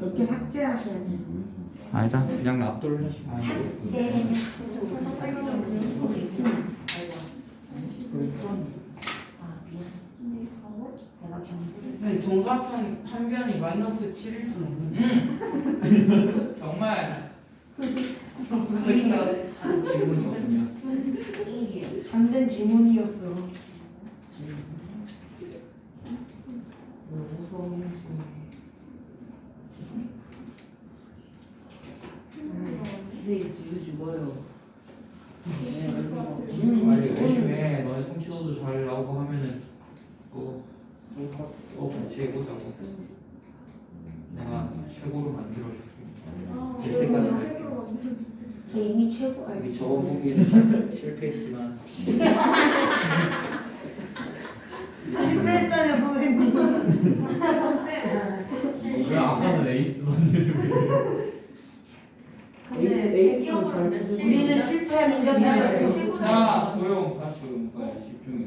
이렇게 삭제하셔야 돼요. 아니다. 그냥 납도를 하시면 네. 그래서 우선 네, 정사편 한 변이 마이너스 7일 수는 없는데. 음. 정말. 의미가 질문이 없냐 안된 질문이었어. 네, 뭐요? 질문이 아니 요즘에 너네 성취도도 잘 나오고 하면은 또 또 같이 해보자고. 내가 최고로 만들어줄게. 이때까지 저 이미 최고 여기 알기 적어보기는 실패했지만. 실패했다요 선생님. 왜 아까는 에이스 만들면 근데 우리는 실패한 인간이었어. 자 조용 다시 조용 빨리 집중해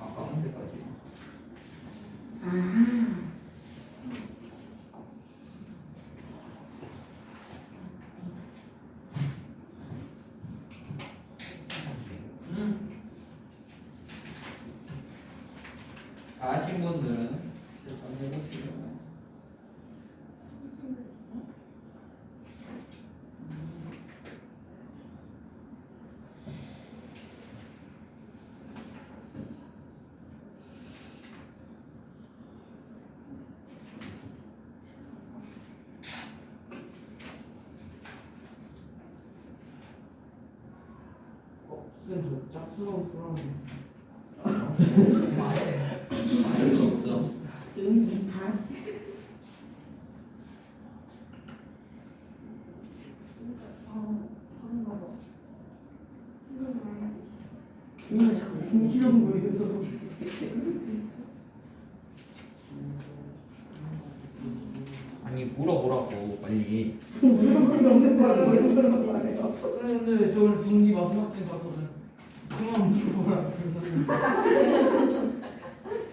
아까 한 대까지 아. 음. 아신 분들은 한번 해보시죠 저 짝수랑 불안해. 알수 없죠 응이탄 이거 자꾸 김실험 보여서 아니 물어보라고 빨리 물어볼 게 없는다고 이런 거라고 말해요. 근데 저 오늘 중기 마지막쯤 가거든. 그만 물어보라. 그래서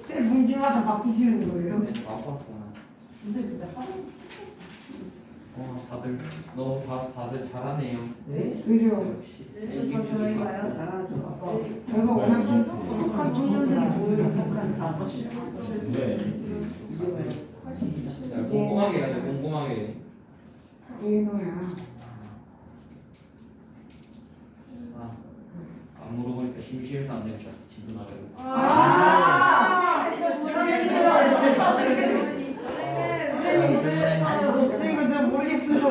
제 문제마다 바뀌시는 거예요. 네, 아팠구나 선생님 근데 하루 어 다들 너무 다, 다들 잘하네요 네? 그죠? 역시 저 저희가요 잘하죠. 아까 저희가 워낙 똑똑한 친구들이 모여요. 네 자, 꼼꼼하게 해야 돼 꼼꼼하게 얘노야. 아, 안 물어보니까 심심해서 안 되겠다 집에 나가고 아! 선생님, 선생님 이거 저 모르겠어요.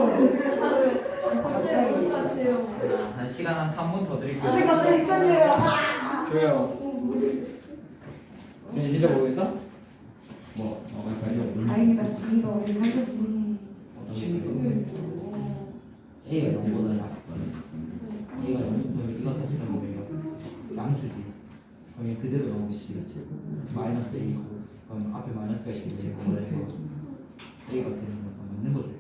한 시간 한 3분 더 드릴게요 선생님 갑자기 헷갈려요. 아! 줘요 네 진짜 모르겠어? 뭐? 어, 빨리 다행이다. 이거 우리 하겠어. A가 0보다 작거든 A가 0보다 이거 자체가 뭐예요? 양수지 그럼 그대로 나오겠지 마이너스 A 그럼 앞에 마이너스가 있겠지 그거에서 A가 되는 거 맞는 거죠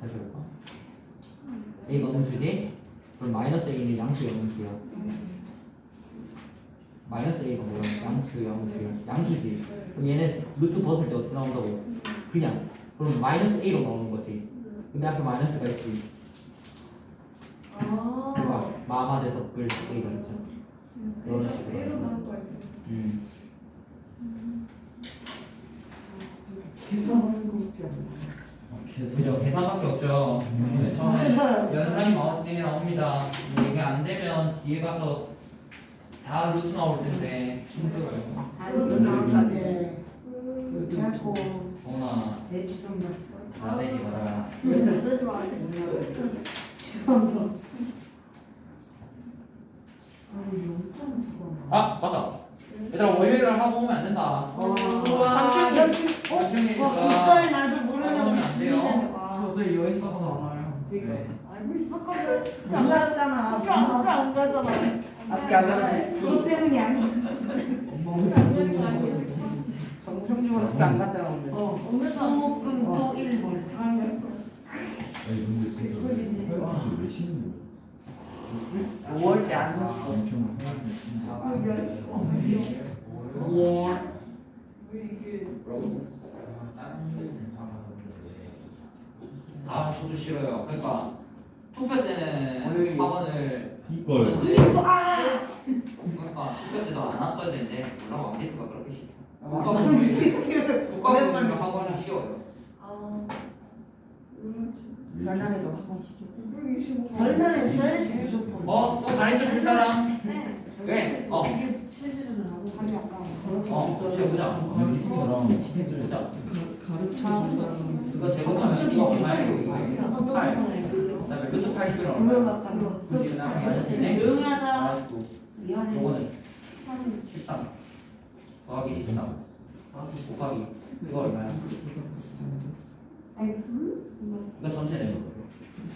다시 볼까? A가 음수지? 그럼 마이너스 A는 양수야 음수야 마이너스 A가 뭐야? 양수야 음수야 양수지 그럼 얘는 루트 벗을 때 어떻게 나온다고? 그냥 그럼 마이너스 A로 나오는 거지 근데 앞에 마이너스가 있지 그러니까 마마 돼서 끌 A가 있죠. 이런 식으로 음. 계산하는 거밖에 안 돼. 그죠 계산밖에 없죠. 네, 처음에 연산이 나오- 얘 나옵니다. 근데 이게 안 되면 뒤에 가서 다 루트 나올 텐데. 힘들어요 그것도 나오는데. 자꾸 어나. 내 지점 봐. 아, 내지 마라. 죄송합니다. 아, 맞다. 얘들아, 월요일을 하고 오면 안 된다. 여기 어? 와 국가의 날도 모르는 안 돼요. 저 저희 여행 가서 나와요. 네. 알고 있었거든. 안 갔잖아. 학교 안 가, 안 가잖아. 학교 안 가잖아. 그것 때문이 아니야. 학교 안 갔잖아 오늘. 어, 수목금 토 일몰. 아니 근데 진짜 왜 쉬는 거야? 5월 때안 갔어. 엄청 예. 아, 저도 싫어요. 그러니까 투표 때는. 학원을 이걸 그리고 아. 그러니까 투표 때도 안 왔어야 되는데 물론 왕게트가 그렇게 싫어. 아, 국가공무원 지금 국가공무원 오랜만에. 학원이 쉬워요. 별남에도 학원 시죠. 설날에 쉬어야 돼 무조건. 어, 또 가르쳐 줄 사람? 왜? 어, 실질은 나도 감이 아까. 어, 제보자. 미팅이랑 시계를 보자. 가르쳐 이거 제곱하면 얼마예요? 이거 어떤 8. 거네. 그다음에 루트 80은 오늘 얼마야? 갔다 거. 90은 마이너스 2네. 조용히 하자. 마이너스 9. 미안해. 요거는 13. 더하기 13. 곱하기 이거 얼마야? 아니, 이거 전체네.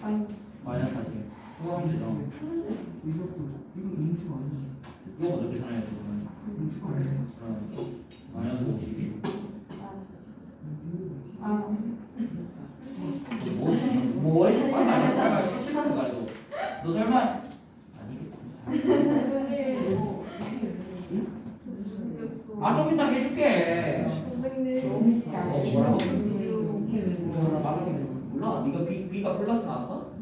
아니. 마이너스 40. 그거 하면 되죠. 이것도 이거 아니야. 이거 어떻게 계산해야지? 그러면? 아니야. 그럼 마이너스 52. 아. 뭐, 뭐 어디서 빨리 말해 빨리 말해 실시간으로 가지고 너 설마 아니겠지 아좀 이따 해줄게 어 뭐라고 몰라 네가 B, B가 플러스 나왔어?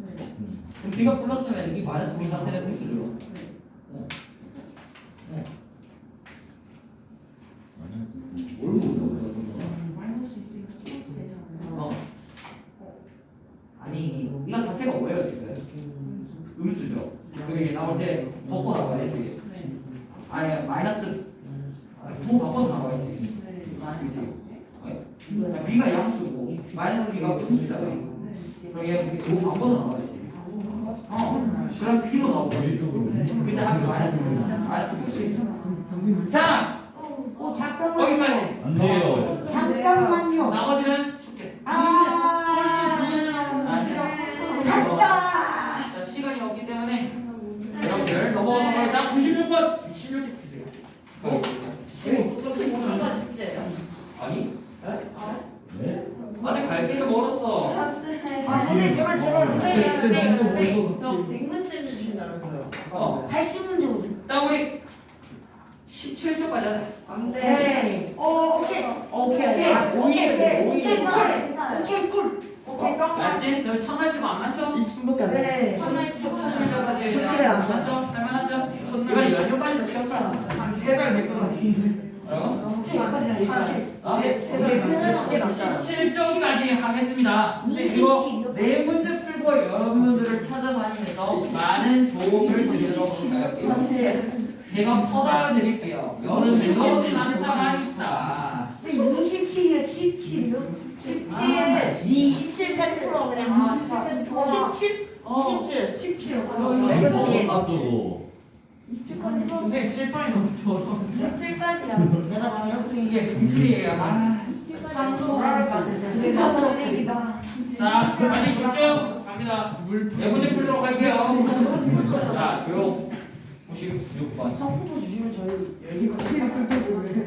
그럼 B가 플러스면 이 마이너스 B 자체는 무수죠 어. 어. 뭘 모르는 어. 아니 이거 자체가 뭐예요 지금? 음수죠. 그게 나올 때 덮고 나와야지. 아니 마이너스 부 바꿔서 나와야지. 그렇지. 네. B가 양수고 마이너스 B가 음수잖아. 그럼 얘부 바꿔서 나와야지. 어. 그럼 B로 나오겠지. 근데 학교 마이너스. 자어 잠깐만요. 거기까지. 안 돼요. 잠깐만요. 나머지는 숙제. 아. 아니야. 갔다. 자, 시간이 없기 때문에 여러분들 넘어가는 거. 자, 96번. 16개 주세요. 아니? 네? 아직 갈 길이 멀었어. 아 선생님 제발 제발. 저 백문 때문에 주신다면서요. 어. 80문제거든. 자, 우리 17초까지 하자. 안 네. 어 오케이. 오케이, 오케이. 오케이. 오케이. 오케이. 오케이. 괜찮아요. 오케이 꿀. 오케이, 똥. 알지? 너 천날치고 안 맞춰? 20분밖에 안 돼. 네. 천을 치고 17초까지 첫날에 안 맞춰? 할만하죠? 이번에 연료까지도 채웠잖아. 한세달 될것 같은데. 뭐라고? 여기까지 하시죠. 어? 세달 쉽게 낫잖아. 7점까지 하겠습니다. 그리고 네 문제 풀고 여러분들을 찾아다니면서 많은 도움을 드리도록 할게요. 제가 퍼다 드릴게요. 여러분 이거 산타가 있다. 27이요 17이요? 17. 27까지 풀어 그냥. 아, 17? 어. 27. 17. 어, 아 저거. 근데 칠판이 너무 더러. 17까지야. 내가 기억해. 이게 분필이에요. 아. 방송을 받으면. 내가 선생이다. 자, 빨리 집중 갑니다. 네 문제 풀도록 할게요. 자, 조용. 96번. 성부터 주시면 저희 열기가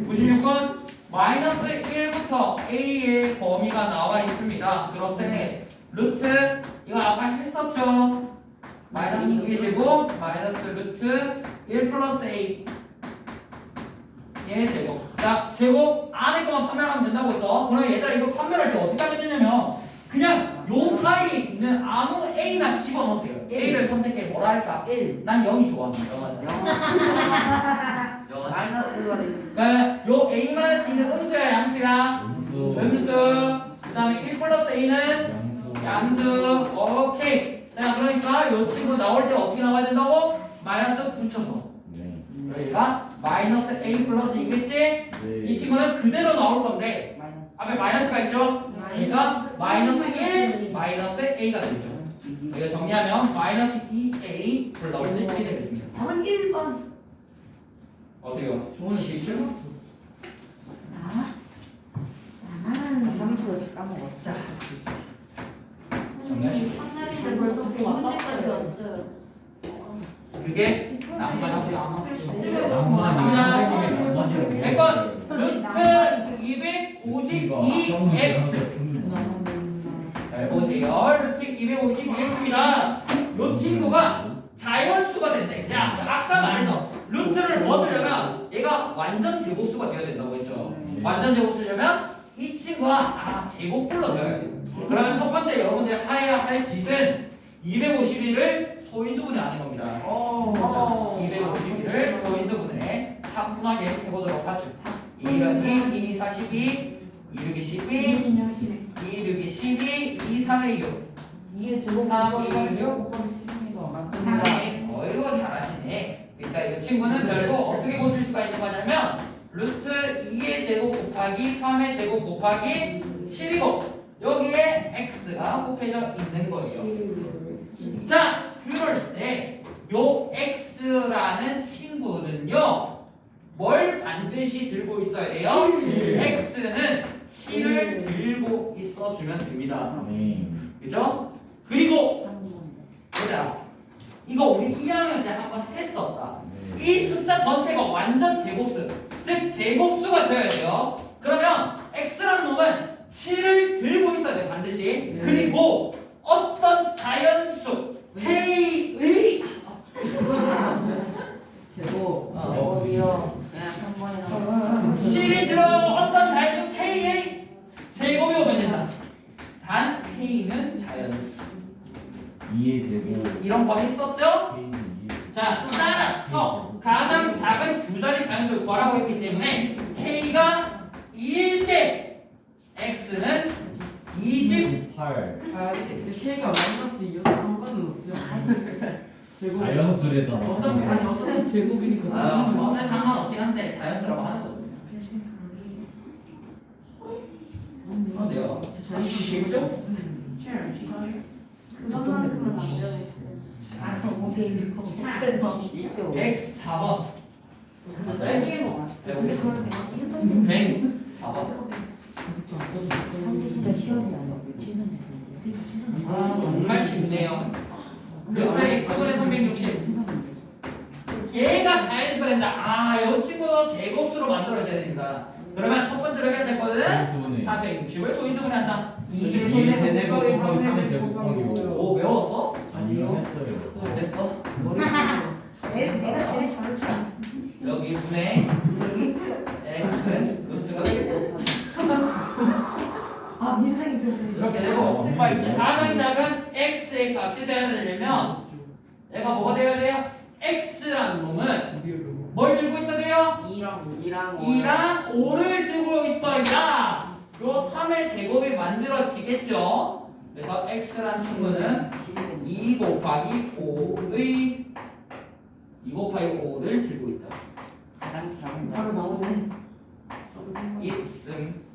96번 마이너스 1부터 A의 범위가 나와 있습니다. 그럴 때 루트 이거 아까 했었죠. 마이너스 2의 제곱 마이너스 루트 1 플러스 A 의 제곱. 자 제곱 안에 것만 판별하면 된다고 했어. 그럼 얘들아 이거 판별할 때 어떻게 하게 되냐면 그냥 요 사이에 있는 아무 A나 집어넣으세요. A를 선택해 뭐라 할까? 1. 난 0이 좋아. 영어자. 영어자. 마이너스가 돼. 그러니까 요 A-이 있는 음수야 양수야 음수. 음수 그 다음에 1 플러스 A는 양수. 양수 오케이 자 그러니까 요 친구 나올 때 어떻게 나와야 된다고? 마이너스 붙여서 네. 그러니까 마이너스 A 플러스 이겠지? 이 네. 친구는 그대로 나올 건데 마이너스. 앞에 마이너스가 있죠? 그러니까 마이너스 1 마이너스 a가 되죠. 이거 정리하면 마이너스 2a 플러스 1이 되겠습니다. 답은 1번. 어때요? 저는 실수? 나? 나만 점수 까먹었어. 자, 정리하시죠. 상날인데 벌써 문제까지 왔어요. 그게 낭만하지 않았어. 낭만. 100번 루트 252x 잘 보세요. 루트 252x입니다. 이 친구가 자연수가 된다. 자, 아까 말해서 루트를 벗으려면 얘가 완전 제곱수가 되어야 된다고 했죠. 완전 제곱수려면 이 친구가 아 제곱불로 되어야 돼요. 그러면 첫 번째 여러분들이 해야 할 짓은 251을 소인수분해 하는 겁니다. 어. 251을 소인수분해 차분하게 해보도록 하죠. 2는 2, 2, 4, 12, 2, 6이 12, 2, 6이 12, 2, 3의 6. 이게 제곱 3, 2, 6. 곱하기 7입니다. 맞습니다. 네, 어이구 잘하시네. 그러니까 이 친구는 결국 어떻게 고칠 수가 있는 거냐면 루트 2의 제곱 곱하기 3의 제곱 곱하기 7이고 여기에 x가 곱해져 있는 거예요. 자, 그럴 때 요 x라는 친구는요. 뭘 반드시 들고 있어야 돼요? 칠. x는 7을 들고 있어 주면 됩니다. 네. 그죠? 그리고 보자. 이거 우리 1학년 때 한번 했었다. 이 숫자 전체가 완전 제곱수, 즉 제곱수가 되어야 돼요. 그러면 x라는 놈은 7을 들고 있어야 돼 반드시. 그리고 어떤 자연수 k의 제곱. 어. 제곱이요. 그냥 한 번이나. 7이 들어가고 어떤 자연수 k의 제곱이 오면 된다. 단 k는 자연수. 2의 제곱. 이런 거 했었죠? K는 이의 자, 따라서 가장 작은 두 자리 자연수를 구하라고 했기 때문에 k가 2일 때 x는 28이 8. 되겠죠. 근데 K가 마이너스 2여서 상관은 없죠. 제곱. 자연수래잖아. 어차피 아니 어차피 제곱이니까. 아, 상관은 오늘 상관없긴 한데 하는 거거든요. 어때요? 기분죠? 그것만큼은. 아, 오케이. 이거. 104번. 여기에 뭐. 근데 그걸 내가 7번. 104번. 진짜 시험이. 아, 정말 쉽네요. 루트 x분의 360. 얘가 자연수가 된다. 아, 이 친구도 제곱수로 만들어져야 됩니다. 그러면 첫 번째로 해야 될 거는 자연수분해. 460을 소인수분해 한다. 이게 세제곱 곱하기 삼의 곱하기. 오, 외웠어? 아니요 했어요. 됐어? 내- 내가 제일 저렇게 안 여기 분의 x는 루트가 아, 민상이 좀. 이렇게 되고 가장 작은 x의 값이 되어야 되려면 얘가 뭐가 되어야 돼요? x라는 놈은 뭘 들고 있어야 돼요? 2랑 2랑 2랑 5를 들고 있어야 요 3의 제곱이 만들어지겠죠. 그래서 x라는 친구는 2 곱하기 5의 2 곱하기 5를 들고 있다. 가장 작은 바로 나오네. 있음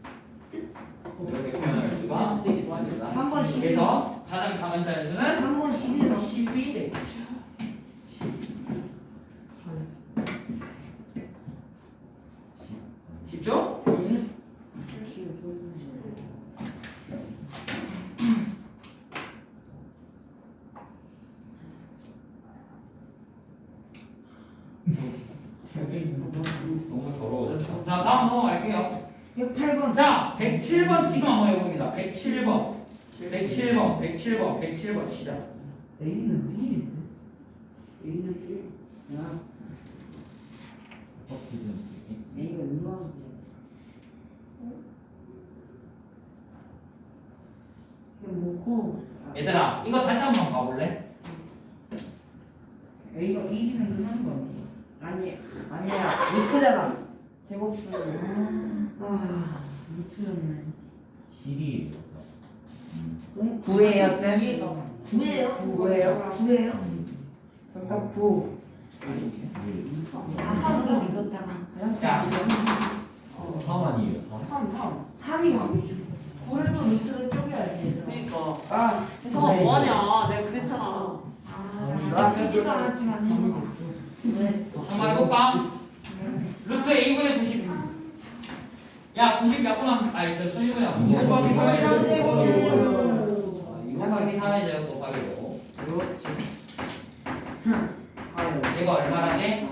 이렇게 표현할 수가 있습니다. 3번 11번. 그래서 가장 작은 자연수는 3번 11번. 10이 되겠죠. 너무 더러워졌죠. 자 다음 넘어갈게요. 108번. 자 107번 지금 한번 해봅니다. 107번 107번 107번 107번 시작. A는 1인데. A는 1. 야, A가 얼마인데? 이거 뭐고? 얘들아 이거 다시 한번 가볼래? A가 1이면 끝나는 거 아니야? 아니 아니야 루트잖아. 제곱수. 아, 루트였네. 7이에요. 왜? 구예요 쌤. 9예요? 구예요. 9예요? 정답 9. 아, 하루를 믿었다가. 자3 아니에요 3? 3 3 3이요. 그래도 루트를 쪼개야지 그러니까 아 혜성아 네. 뭐하냐 내가 그랬잖아 아, 나나 크지도 않았지만. 네. 한번 해볼까? 루트 A분의 90. 야, 90 약분하면, 아니, 저 순위분야. 이거 곱하기 곱하기 3의 삼의 제곱. 제곱. 곱하기 3의 제곱 곱하기고. 그렇지 얘가 얼마라게?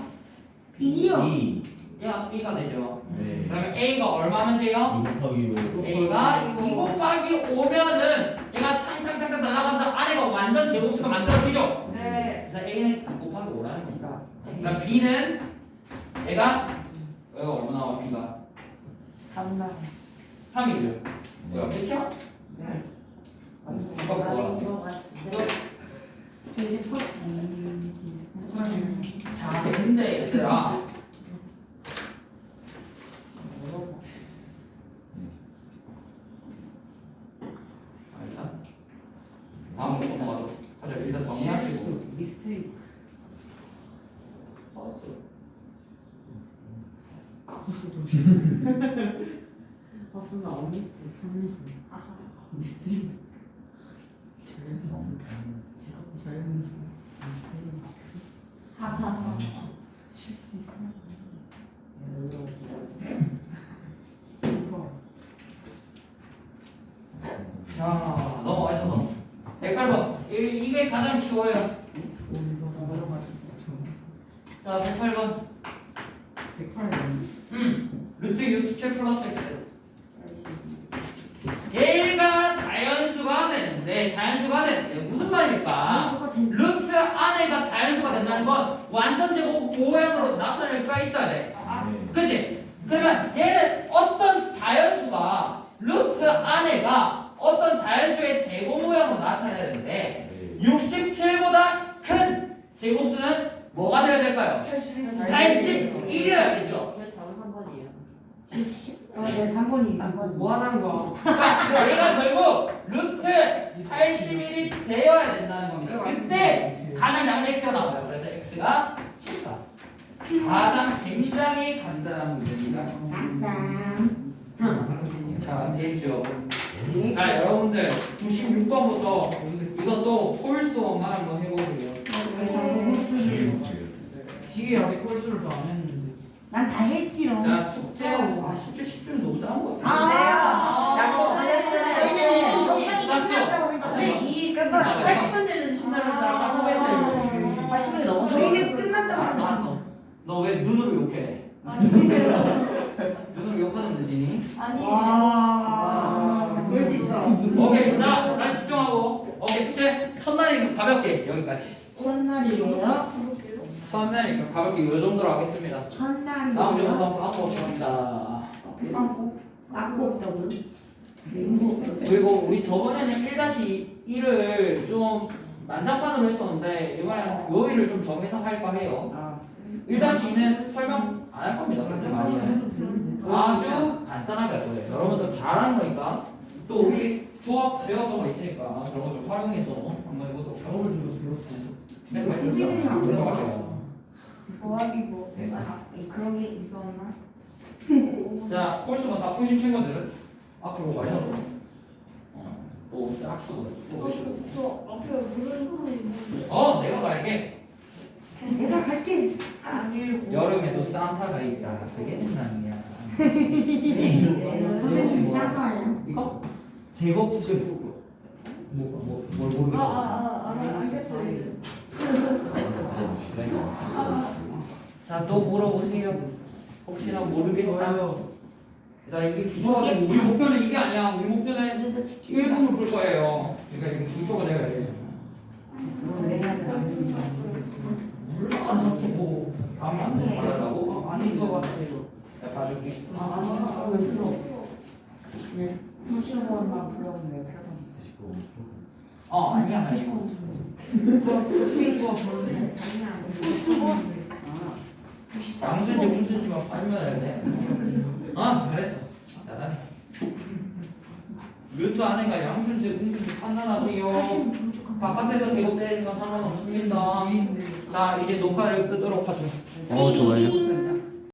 B요. 2 야, B가 되죠. 네 그러면 A가 얼마면 돼요? 2 곱하기 5 A가 2 곱하기 5면은 얘가 탕탕탕탕 날아가면서 안에가 완전 제곱수가 만들어지죠? 네 그래서 A는 2 곱하기 5라는 겁니다. 그럼 B는 얘가 얘가 얼마 나와 B가? 간다 3이죠. 뭐야? 끝이야? 네. 이거 뭐야? 이거 같은데 자 근데 얘들아. 아, 일단 다음으로 넘어가죠. 가자 일단 정리하시고. 미스테이크 봤어 봤으면 안 미스테이크 3미스 아, 미스테이크 자연수 하하. 자 넘어가죠. 넘어 108번. 이, 이게 가장 쉬워요. 자 108번 108번 음 루트 67 플러스 x 얘가 자연수가 되는데 자연수가 되는데 된. 루트 안에가 자연수가 된다는 건 완전 제곱 모양으로 나타낼 수가 있어야 돼. 네 그치? 그러면 얘는 어떤 자연수가 루트 안에가 어떤 자연수의 제곱 모양으로 나타내야 되는데 67보다 큰 제곱수는 뭐가 되어야 될까요? 81이어야겠죠. 그래서 3번이에요 어, 네, 3번이. 뭐 하는 거 그러니까 얘가 결국 루트 81이 되어야 된다는 겁니다. 그때 가장 작은 x가 나와요. 그래서 x가 14. 가장 굉장히 간단한 문제입니다. 땅땅. 자, 됐죠? 예. 자, 여러분들 96번부터 이것도 홀수업만 한번 해보세요. 홀수를. 지게 아직 콜수를 더안 했는데 난다 했지롱. 자, 숙제 아, 숙 제 10분 너무 작은 것 같아요. 아. 약속 잘했잖아요. 저희는 정상이 맞죠? 끝났다고 그러니까. 선생님 이 80분 되는 신나면서 아까 선배들 80분이 넘어 저희는 끝났다고 알았어, 그랬어. 알았어. 너 왜 눈으로 욕해? 아니에요 눈으로 욕하는 듯이니? 아니에요 와. 그럴 수 있어. 오케이, 자, 다시 집중하고. 오케이, 숙제 첫날이니까 가볍게 여기까지. 첫날이에요. 첫날이니까 가볍게 이 정도로 하겠습니다. 첫날이에요. 다음 주부터 바꿔 시작합니다. 빵꾸. 빵꾸 없다고요? 맹구? 그리고 우리 저번에는 1-1을 좀 난장판으로 했었는데 이번에는 요일을 좀 정해서 할까 해요. 1-2는 설명 안 할 겁니다. 그렇게 많이는. 아주 간단하게 할 거예요. 여러분들 잘하는 거니까 또 우리 수업 배웠던 거 있으니까 그런 거 좀 활용해서 한번 해보도록 작업을 하겠습니다. 좀 배웠어요 네, 말씀 좀 들어가세요. 좋아하기 뭐 네. 아, 그런 게 있었나? 자, 홀수가 다 푸신 친구들은 앞으로 가셔서 어, 또 학수보다 또. 저 앞에 그런 거 있는데 어, 내가 갈게. 내가 갈게. 아니고 여름에도 산타가 있다. 그게 무난이야. 선배님 쌍파예요. 이거 제곱 숙제 뭐, 뭐, 뭘 모르겠어. 아, 알겠어요. 자, 또 물어보세요. 혹시나 모르겠다. 나 이게 기초가 되고 우리 목표는 이게 아니야. 우리 목표는 1분을 풀 거예요. 그러니까 이게 기초가 돼야 돼. 몰라, 나뭐 아무것도 말하라고? 어, 아닌 거 같아요 내가 봐줄게. 아, 왜 불러? 네. 한시간만 불렀는데 8번. 어, 아니야. 아니야. 그 친구가 부르는 양수지 음수지만 빠지면 돼. 아 잘했어. 잘하네. 루트 안에가 양수지 음수지 판단하세요. 바깥에서 제곱되는 건 상관없습니다. 자 이제 녹화를 끄도록 하죠. 어, 좋아요.